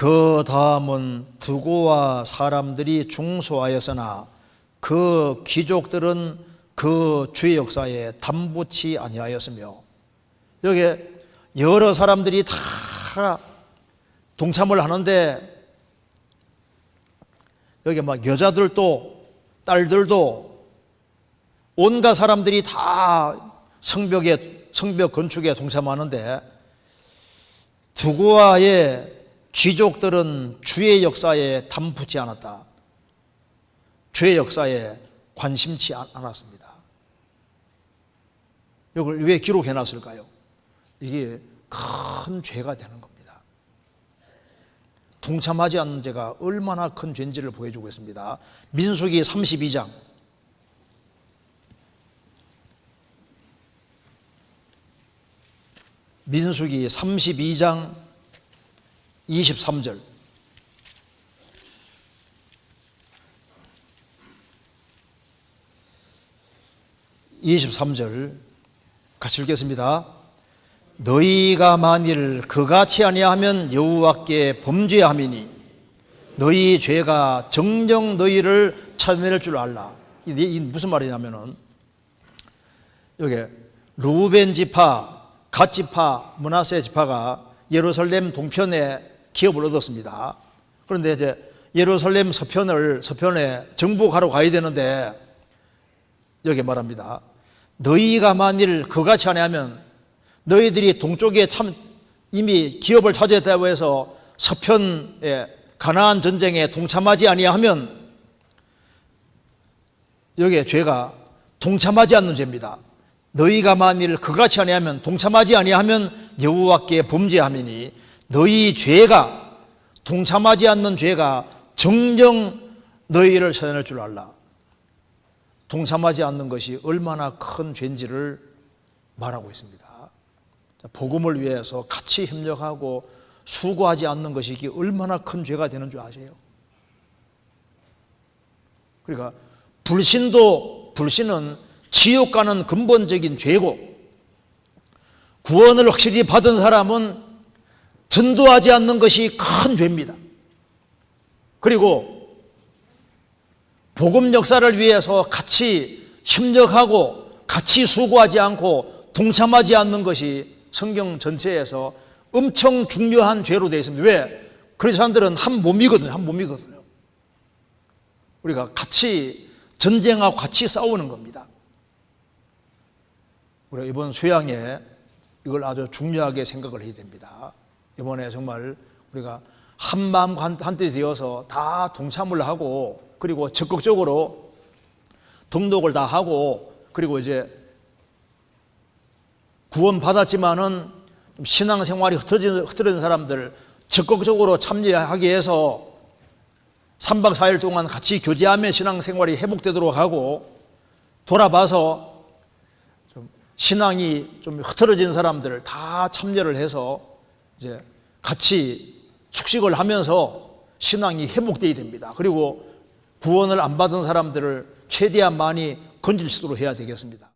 그 다음은 두고와 사람들이 중소하였으나 그 귀족들은 그 주의 역사에 담붙지 아니하였으며 여기 여러 사람들이 다 동참을 하는데 여기 막 여자들도 딸들도 온갖 사람들이 다 성벽에 성벽 건축에 동참하는데 두고아의 귀족들은 주의 역사에 담붙지 않았다. 주의 역사에 관심치 않- 않았습니다. 이걸 왜 기록해 놨을까요? 이게 큰 죄가 되는 겁니다. 동참하지 않는 죄가 얼마나 큰 죄인지를 보여주고 있습니다. 민수기 32장 민수기 32장 23절 (23절) 같이 읽겠습니다. 너희가 만일 그같이 아니하면 여호와께 범죄함이니 너희 죄가 정령 너희를 찾아낼 줄 알라. 이게 무슨 말이냐면은 여기 루벤 지파, 갓 지파, 문하세 지파가 예루살렘 동편에 기업을 얻었습니다. 그런데 이제 예루살렘 서편을 서편에 정복하러 가야 되는데 여기 말합니다. 너희가 만일 그같이 아니하면 너희들이 동쪽에 참 이미 기업을 차지했다고 해서 서편에 가나안 전쟁에 동참하지 아니하면 여기에 죄가 동참하지 않는 죄입니다. 너희가 만일 그같이 아니하면 동참하지 아니하면 여호와께 범죄함이니 너희 죄가 동참하지 않는 죄가 정령 너희를 찾아낼 줄 알라. 동참하지 않는 것이 얼마나 큰 죄인지를 말하고 있습니다. 자, 복음을 위해서 같이 협력하고 수고하지 않는 것이 이게 얼마나 큰 죄가 되는 줄 아세요? 그러니까 불신도 불신은 지옥 가는 근본적인 죄고 구원을 확실히 받은 사람은 전도하지 않는 것이 큰 죄입니다. 그리고 복음 역사를 위해서 같이 협력하고 같이 수고하지 않고 동참하지 않는 것이 성경 전체에서 엄청 중요한 죄로 되어 있습니다. 왜? 사람들은 한 몸이거든요. 한 몸이거든요. 우리가 같이 전쟁하고 같이 싸우는 겁니다. 우리가 이번 수양에 이걸 아주 중요하게 생각을 해야 됩니다. 이번에 정말 우리가 한 마음 한뜻이 되어서 다 동참을 하고 그리고 적극적으로 등록을 다 하고 그리고 이제 구원 받았지만은 신앙생활이 흩어진, 흩어진 사람들 적극적으로 참여하게 해서 3박 4일 동안 같이 교제하며 신앙생활이 회복되도록 하고 돌아봐서 좀 신앙이 좀 흐트러진 사람들을 다 참여를 해서 이제 같이 축식을 하면서 신앙이 회복되어야 됩니다. 그리고 구원을 안 받은 사람들을 최대한 많이 건질 수 있도록 해야 되겠습니다.